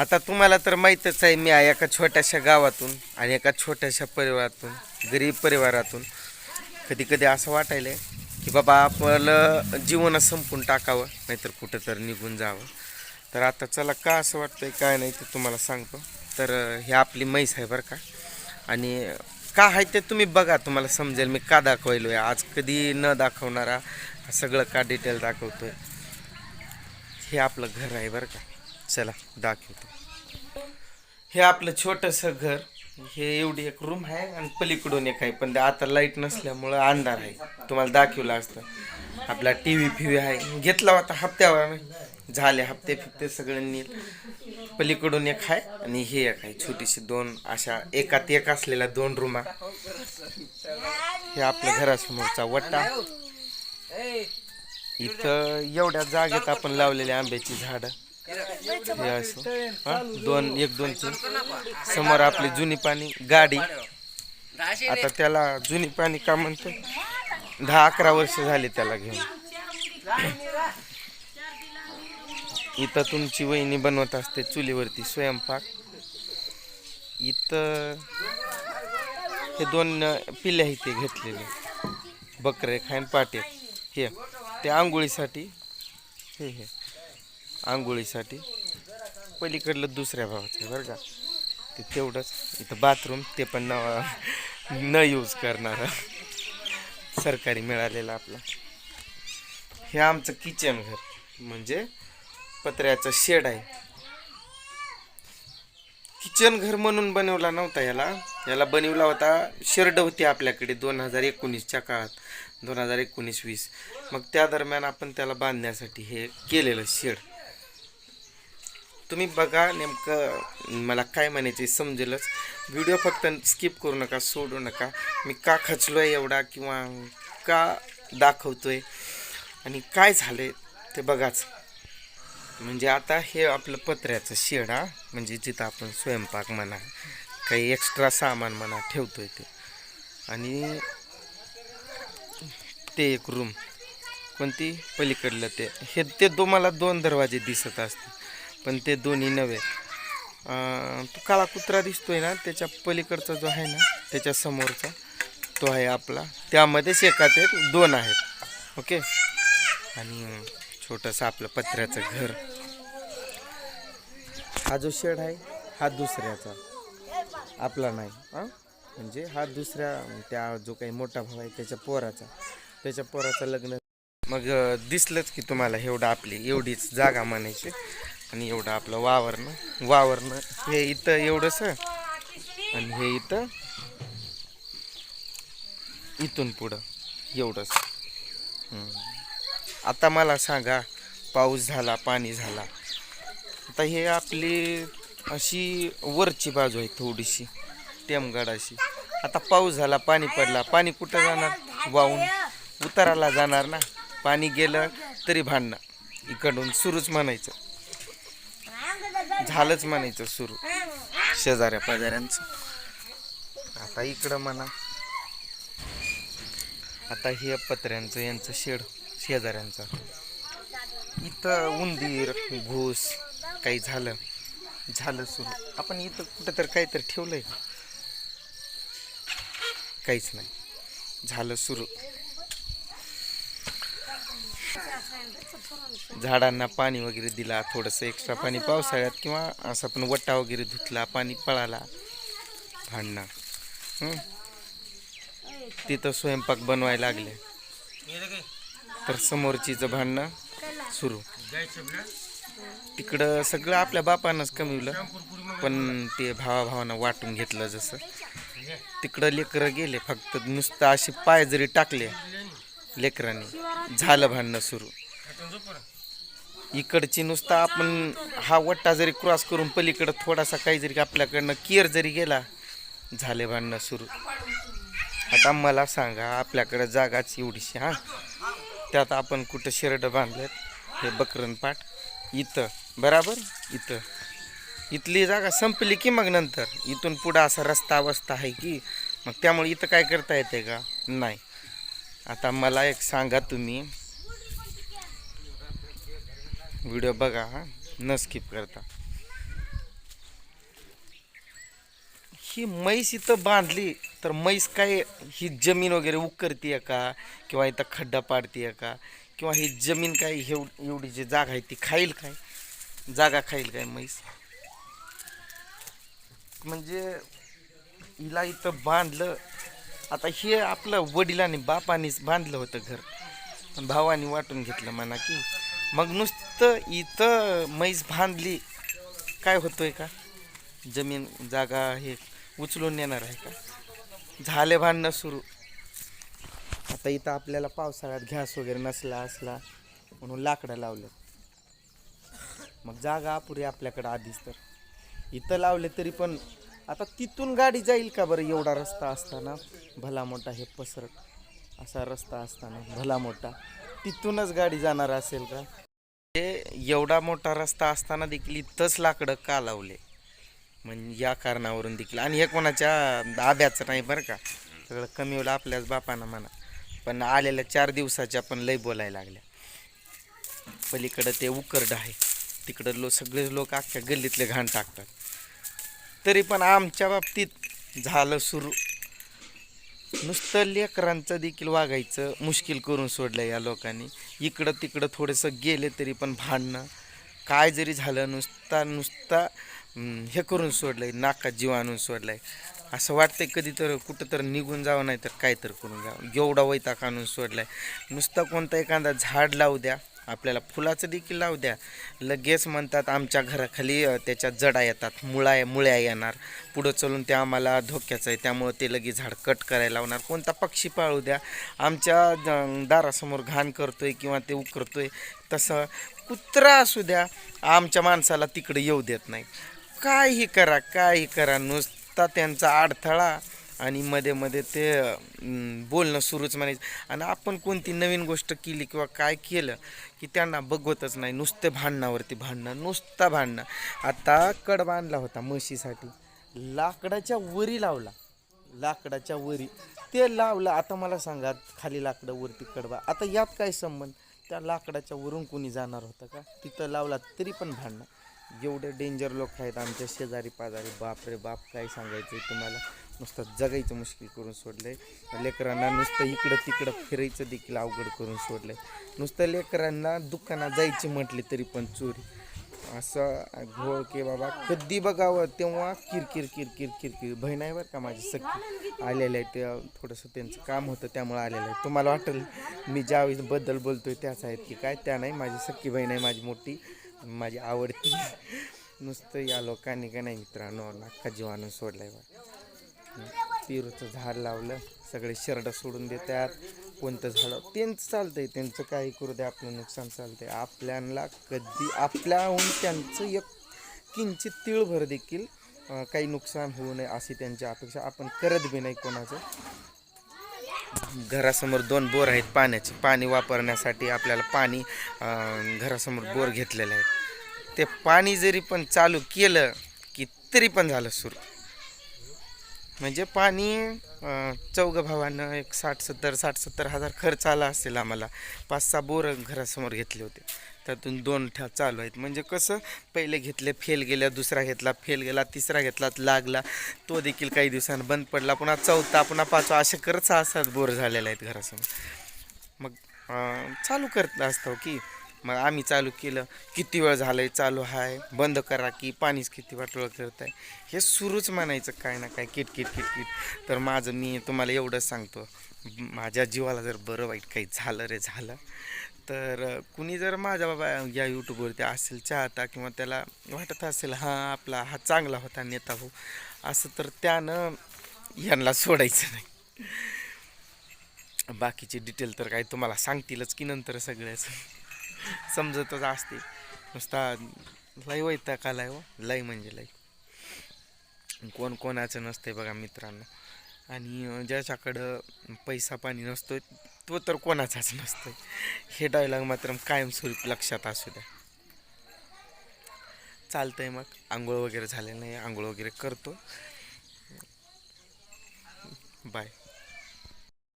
आता तुम्हाला तर माहीतच आहे मी आहे एका छोट्याशा गावातून आणि एका छोट्याशा परिवारातून गरीब परिवारातून. कधी कधी असं वाटायलं की बाबा आपलं जीवन संपून टाकावं नाहीतर कुठं तर निघून जावं. तर आता चला का असं वाटतंय काय नाही ते तुम्हाला सांगतो. तर हे आपली म्हैस आहे बरं का. आणि का आहे ते तुम्ही बघा तुम्हाला समजेल. मी का दाखवायलो आहे आज कधी न दाखवणारा सगळं का डिटेल दाखवतो आहे हे आपलं घर आहे बरं का. चला दाखवतो. हे आपलं छोटंसं घर. हे एवढी एक रूम आहे आणि पलीकडून एक आहे. पण ते आता लाइट नसल्यामुळं अंधार आहे. तुम्हाला दाखवलं असतं. आपला टी व्ही फिव्ही आहे. घेतला होता हप्त्यावर. झाले हप्ते फिप्ते सगळ्यांनी पलीकडून एक आहे आणि हे एक आहे. छोटीशी दोन अशा एकात एक असलेल्या दोन रूमा हे आपल्या घरासमोरचा वट्टा इथं एवढ्या जागेत आपण लावलेले आंब्याची झाडं. हे? असं हा? दोन एक दोन तीन. समोर आपली जुनी पाणी गाडी. आता त्याला जुनी पाणी का म्हणतो? दहा अकरा वर्ष झाली त्याला घेऊन. इथं तुमची वहिनी बनवत असते चुलीवरती स्वयंपाक. इथं हे दोन पिल्ले आहेत ते घेतलेले. बकरे खाईन पाटे हे ते आंघोळीसाठी. हे हे. आंघोळीसाठी. पलीकडलं दुसऱ्या भावाचं आहे बरं का. ते तेवढंच. इथं बाथरूम ते पण न न यूज करणार. सरकारी मिळालेलं आपलं. हे आमचं किचन घर. म्हणजे पत्र्याचं शेड आहे. किचन घर म्हणून बनवला नव्हता याला. याला बनवला होता शेरड होती आपल्याकडे दोन हजार एकोणीसच्या काळात. दोन हजार एकोणीस वीस. मग त्या दरम्यान आपण त्याला बांधण्यासाठी हे केलेलं शेड तुम्ही बघा नेमकं मला काय म्हणायचे समजेलच. व्हिडिओ फक्त स्किप करू नका सोडू नका. मी का खचलो आहे एवढा किंवा का दाखवतोय? आणि काय झालंय ते बघाच. म्हणजे आता हे आपलं पत्र्याचं शेड हा? म्हणजे जिथं आपण स्वयंपाक म्हणा काही एक्स्ट्रा सामान म्हणा ठेवतोय ते. आणि ते एक रूम कोणती? पलीकडलं ते. हे ते तुम्हाला दोन दरवाजे दिसत असतील. पण ते दोन्ही नव्हे. तो काळा कुत्रा दिसतोय ना त्याच्या पलीकडचा जो आहे ना त्याच्या समोरचा तो आहे आपला. त्यामध्येच एकात एक दोन आहेत. ओके? आणि छोटंसं आपलं पत्र्याचं घर. हा जो शेड आहे हा दुसऱ्याचा. आपला नाही म्हणजे हा दुसऱ्या त्या जो काही मोठा भाऊ आहे त्याच्या पोराचा. त्याच्या पोराचं लग्न मग दिसलंच की तुम्हाला एवढं आपली एवढीच जागा म्हणायची. आणि एवढं आपलं वावरणं वावरणं. हे इथं एवढंच. आणि हे इथं. इथून पुढं एवढंच. आता मला सांगा पाऊस झाला पाणी झाला. आता हे आपली अशी वरची बाजू आहे थोडीशी टेमगडाशी. आता पाऊस झाला पाणी पडला. पाणी कुठं जाणार? वाहून उताराला जाणार ना? पाणी गेलं तरी भांडणं. इकडून सुरूच म्हणायचं. झालंच म्हणायचं सुरू. शेजाऱ्या पाजाऱ्यांचं. आता इकडं म्हणा. आता हे पत्र्यांचं यांचं शेड शेजाऱ्यांचं. इथं उंदीर घूस काही झालं. झालं सुरू. आपण इथं कुठं तर काहीतरी ठेवलंय का? काहीच नाही. झालं सुरू. झाडांना पाणी वगैरे दिला थोडंसं एक्स्ट्रा पाणी पावसाळ्यात किंवा असं आपण वट्टा वगैरे धुतला पाणी पळाला भांडणं तिथं स्वयंपाक बनवायला लागले. तर समोरचीचं भांडणं सुरू. तिकडं सगळं आपल्या बापानंच कमवलं पण ते भावाभावानं वाटून घेतलं जसं. तिकडं लेकरं गेले फक्त नुसतं असे पाय जरी टाकले लेकरांनी झालं भांडणं सुरू. इकडची नुसतं आपण हा वट्टा जरी क्रॉस करून पलीकडं थोडासा काही जरी आपल्याकडनं किअर जरी गेला झाले भांडणं सुरू. आता मला सांगा आपल्याकडं जागाच एवढीशी हां? त्यात आपण कुठं शर्ट बांधलेत हे बकरन इथं. बराबर? इथं. इथली जागा संपली की मग नंतर? इथून पुढं असा रस्ता अवस्था आहे की मग त्यामुळे इथं काय करता येते का? नाही. आता मला एक सांगा तुम्ही. व्हिडिओ बघा हा. न स्किप करता. ही म्हैस इथं बांधली तर म्हैस काय ही जमीन वगैरे उकरतीये का? किंवा इथं खड्डा पाडतीये का? किंवा ही जमीन काय एव एवढी जी जागा आहे ती खाईल काय? जागा खाईल काय म्हैस? म्हणजे हिला इथं बांधलं आता हे आपलं वडिलांनी बापानीच बांधलं होतं घर. पण भावानी वाटून घेतलं म्हणा की मग नुसतं इथं म्हैस बांधली काय होतोय का? जमीन जागा हे उचलून नेणार आहे का? झाले भांडणं सुरू. आता इथं आपल्याला पावसाळ्यात घ्यास वगैरे नसला असला म्हणून लाकडं लावलं मग जागा अपुरी आपल्याकडं आधीच तर. इथं लावले तरी पण आता तिथून गाडी जाईल का बरं? एवढा रस्ता असताना भला मोठा हे पसरट. असा रस्ता असताना भला मोठा. तिथूनच गाडी जाणार असेल का? ते एवढा मोठा रस्ता असताना देखील इथंच लाकडं का लावले म्हणजे या कारणावरून देखील. आणि हे कोणाच्या आब्याचं नाही बरं का? सगळं कमी होलं आपल्याच बापानं म्हणा. पण आलेल्या चार दिवसाच्या पण लय बोलायला लागल्या. पलीकडं ते उकरड आहे. तिकडं लो सगळे लोक अख्ख्या गल्लीतले घाण टाकतात. तरी पण आमच्या बाबतीत झालं सुरू. नुसतं लेकरांचं देखील वागायचं मुश्किल करून सोडलं या लोकांनी. इकडं तिकडं थोडंसं गेले तरी पण भांडणं. काय जरी झालं नुसता नुसता हे करून सोडलंय नाकात जीव आणून सोडलाय. असं वाटतंय कधी तर कुठं तर निघून जावं नाही तर काय तर करून जावं. एवढा वैताग आणून सोडलाय. नुसता कोणता एखादा झाड लावू द्या. आपल्याला फुलाचं देखील लावू द्या. लगेच म्हणतात आमच्या घराखाली त्याच्या जडा येतात मुळा मुळ्या येणार. पुढं चलून ते आम्हाला धोक्याचं आहे त्यामुळं ते लगेच झाड कट करायला लावणार. कोणता पक्षी पाळू द्या. आमच्या दारासमोर घाण करतो आहे किंवा ते उकरतोय तसं कुत्रा असू द्या आमच्या माणसाला तिकडे येऊ देत नाही. काही करा काही करा. नुसता त्यांचा अडथळा आणि मध्ये मध्ये ते बोलणं सुरूच म्हणायचं. आणि आपण कोणती नवीन गोष्ट केली किंवा काय केलं की त्यांना बघवतच नाही. नुसते भांडणावरती भांडणं नुसता भांडणं. आता कड बांधला होता म्हशीसाठी. लाकडाच्या वरी लावला. लाकडाच्या वरी. ते लावलं. आता मला सांगा खाली लाकडं वरती कडबा आता यात काय संबंध? त्या लाकडाच्या वरून कोणी जाणार होतं का? तिथं लावला तरी पण भांडणं. एवढे डेंजर लोक आहेत आमच्या शेजारी पाजारी बाप रे बाप काय सांगायचं तुम्हाला? नुसतं जगायचं मुश्किल करून सोडलंय. लेकरांना नुसतं इकडं तिकडं फिरायचं देखील अवघड करून सोडलंय. नुसतं लेकरांना दुकानात जायची म्हटली तरी पण चोरी. असं घोळ की बाबा कधी बघावं तेव्हा किरकिर किरकिर किरकिर. बहीण आहे बरं का माझी सख्खी. आलेलं आहे ते थोडंसं त्यांचं काम होतं त्यामुळे आलेलं आहे तुम्हाला वाटेल मी ज्यावेळेस बद्दल बोलतोय त्याच आहेत की काय त्या नाही. माझी सख्खी बहीण आहे माझी मोठी माझी आवडती. नुसतं या लोकांनी का नाही मित्रांनो नाका जीवानं सोडलाय बा. पेरूचं झाड लावलं सगळे शर्ट सोडून देतात कोणतं झाड त्यांचं चालतंय त्यांचं काही करू दे आपलं नुकसान चालतंय. आपल्याला कधी आपल्याहून त्यांचं एक किंचित तिळभर देखील काही नुकसान होऊ नये अशी त्यांची अपेक्षा. आपण करत बी नाही कोणाचं. घरासमोर दोन बोर आहेत पाण्याचे. पाणी वापरण्यासाठी आपल्याला पाणी घरासमोर बोर घेतलेलं आहे ते पाणी जरी पण चालू केलं की तरी पण झालं सुरू. म्हणजे पाणी चौघं चौघ भावानं एक साठ सत्तर साठ सत्तर हजार खर्च आला असेल आम्हाला. पाच सहा बोर घरासमोर घेतले होते. त्यातून दोन ठा चालू आहेत. म्हणजे कसं पहिले घेतले फेल गेल्या दुसरा घेतला फेल गेला तिसरा घेतला लागला. तो देखील काही दिवसांनी बंद पडला. पुन्हा चौथा पुन्हा पाचवा असे करत सहा सात बोर झालेले आहेत घरासमोर. मग चालू करत असतो की मग आम्ही चालू केलं. किती वेळ झालं आहे चालू आहे बंद करा की पाणीच किती वाटोळ करत आहे हे सुरूच म्हणायचं काय ना काय किटकिट किटकिट तर माझं मी तुम्हाला एवढंच सांगतो. माझ्या जीवाला जर बरं वाईट काही झालं रे झालं. तर कुणी जर माझ्या बाबा या यूट्यूबवरती असेल चाहता किंवा त्याला वाटत असेल हा आपला हा चांगला होता नेता हो असं तर त्यानं यांना सोडायचं नाही. बाकीचे डिटेल तर काय तुम्हाला सांगतीलच की नंतर सगळ्याच. समजतच असते. नुसता लय वैता का लय हो. लय म्हणजे लय. कोण कोणाचं नसतंय बघा मित्रांनो. आणि ज्याच्याकडं पैसा पाणी नसतो तो तर कोणाचाच नसतोय. हे डायलॉग मात्र कायमस्वरूपी लक्षात असू द्या. चालतंय मग. आंघोळ वगैरे झाले नाही. आंघोळ वगैरे करतो. बाय.